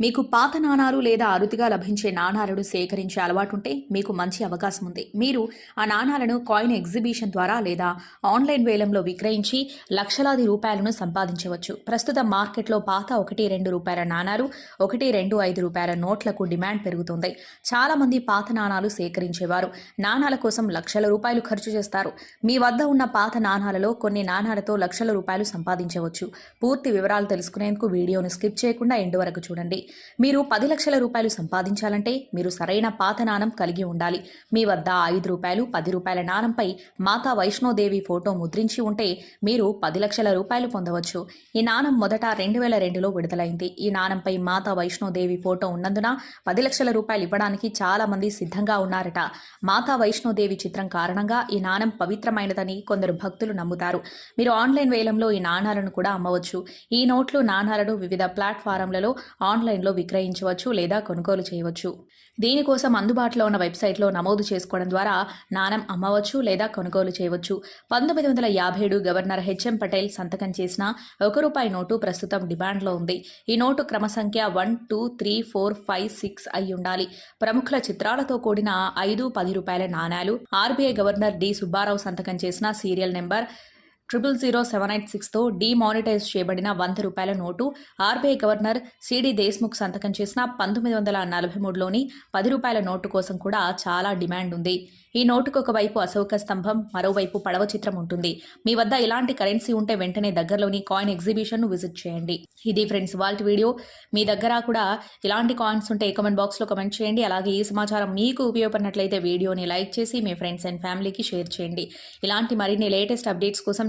మీకు పాత నాణాలు లేదా అరుదుగా లభించే నాణాలను సేకరించే అలవాటుంటే మీకు మంచి అవకాశం ఉంది. మీరు ఆ నాణాలను కాయిన్ ఎగ్జిబిషన్ ద్వారా లేదా ఆన్లైన్ వేలంలో విక్రయించి లక్షలాది రూపాయలను సంపాదించవచ్చు. ప్రస్తుత మార్కెట్లో పాత ఒకటి రెండు రూపాయల నాణాలు ఒకటి రెండు ఐదు రూపాయల నోట్లకు డిమాండ్ పెరుగుతుంది. చాలామంది పాత నాణాలు సేకరించేవారు. నాణాల కోసం లక్షల రూపాయలు ఖర్చు చేస్తారు. మీ వద్ద ఉన్న పాత నాణాలలో కొన్ని నాణాలతో లక్షల రూపాయలు సంపాదించవచ్చు. పూర్తి వివరాలు తెలుసుకునేందుకు వీడియోను స్కిప్ చేయకుండా ఎండు వరకు చూడండి. మీరు పది లక్షల రూపాయలు సంపాదించాలంటే మీరు సరైన పాత నాణం కలిగి ఉండాలి. మీ వద్ద ఐదు రూపాయలు పది రూపాయల నాణంపై మాతా వైష్ణోదేవి ఫోటో ముద్రించి ఉంటే మీరు పది లక్షల రూపాయలు పొందవచ్చు. ఈ నాణం మొదట రెండు వేల రెండులో విడుదలైంది. ఈ నాణంపై మాతా వైష్ణోదేవి ఫోటో ఉన్నందున పది లక్షల రూపాయలు ఇవ్వడానికి చాలా మంది సిద్ధంగా ఉన్నారట. మాతా వైష్ణోదేవి చిత్రం కారణంగా ఈ నాణం పవిత్రమైనదని కొందరు భక్తులు నమ్ముతారు. మీరు ఆన్లైన్ వేలంలో ఈ నాణాలను కూడా అమ్మవచ్చు. ఈ నోట్లు నాణాలను వివిధ ప్లాట్ఫారంలలో ఆన్లైన్లో విక్రయించవచ్చు లేదా కొనుగోలు చేయవచ్చు. దీనికోసం అందుబాటులో ఉన్న వెబ్సైట్లో నమోదు చేసుకోవడం ద్వారా నాణం అమ్మవచ్చు లేదా కొనుగోలు చేయవచ్చు. పంతొమ్మిది వందల యాభై ఏడు గవర్నర్ హెచ్ఎం పటేల్ సంతకం చేసిన ఒక రూపాయి నోటు ప్రస్తుతం డిమాండ్లో ఉంది. ఈ నోటు క్రమ సంఖ్య one two three four five six అయి ఉండాలి. ప్రముఖుల చిత్రాలతో కూడిన ఐదు పది రూపాయల నాణాలు ఆర్బీఐ గవర్నర్ డి సుబ్బారావు సంతకం చేసిన serial number triple zero seven eight సిక్స్తో demonetise చేయబడిన వంద రూపాయల note RBI governor C D Deshmukh సంతకం చేసిన పంతొమ్మిది వందల నలభై మూడులోని పది రూపాయల నోటు కోసం కూడా చాలా డిమాండ్ ఉంది. ఈ నోటుకు ఒకవైపు అశోక స్తంభం మరోవైపు పడవ చిత్రం ఉంటుంది. మీ వద్ద ఇలాంటి కరెన్సీ ఉంటే వెంటనే దగ్గరలోని కాయిన్ ఎగ్జిబిషన్ను విజిట్ చేయండి. ఇది ఫ్రెండ్స్ వాల్ట్ వీడియో. మీ దగ్గర కూడా ఇలాంటి కాయిన్స్ ఉంటే కామెంట్ బాక్స్లో కమెంట్ చేయండి. అలాగే ఈ సమాచారం మీకు ఉపయోగపడినట్లయితే వీడియోని లైక్ చేసి మీ ఫ్రెండ్స్ అండ్ ఫ్యామిలీకి షేర్ చేయండి. ఇలాంటి మరిన్ని లేటెస్ట్ అప్డేట్స్ కోసం